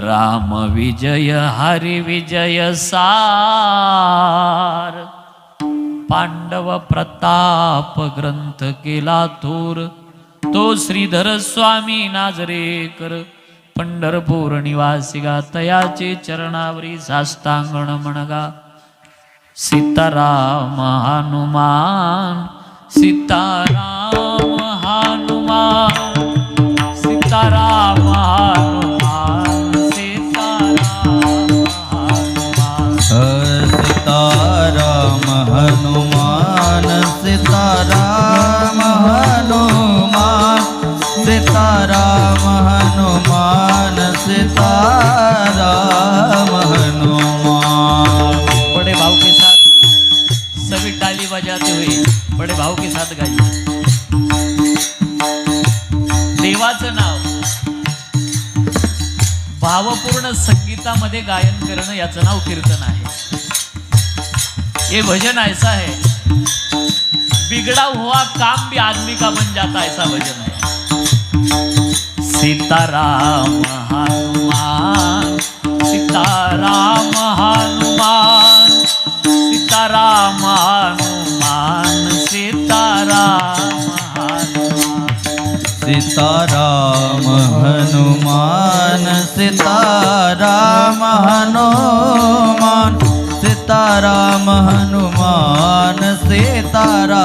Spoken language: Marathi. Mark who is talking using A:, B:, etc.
A: राम विजय हरी विजय सार। पांडव प्रताप ग्रंथ केला थोर। तो श्रीधर स्वामी नाजरेकर। पंढरपूर निवासी गा तयाचे चरणावरी साष्टांगण म्हणगा सीताराम हनुमान सीताराम। सीताराम हनुमान सीताराम हनुमान
B: सीताराम हनुमान।
A: बड़े भाव के साथ सभी ताली बजाते हुए बड़े भाव के साथ गाइए। देवाचं नाव भावपूर्ण संगीतामध्ये गायन करणं याचं नाव कीर्तन आहे. हे भजन ऐसा आहे बिगड़ा हुआ काम भी आदमी का बन जाता ऐसा भजन है सीताराम हनुमान सीताराम हनुमान सीताराम हनुमान सीताराम हनुमान।
B: सीताराम हनुमान सीताराम हनुमान सीताराम हनुमान
A: তারা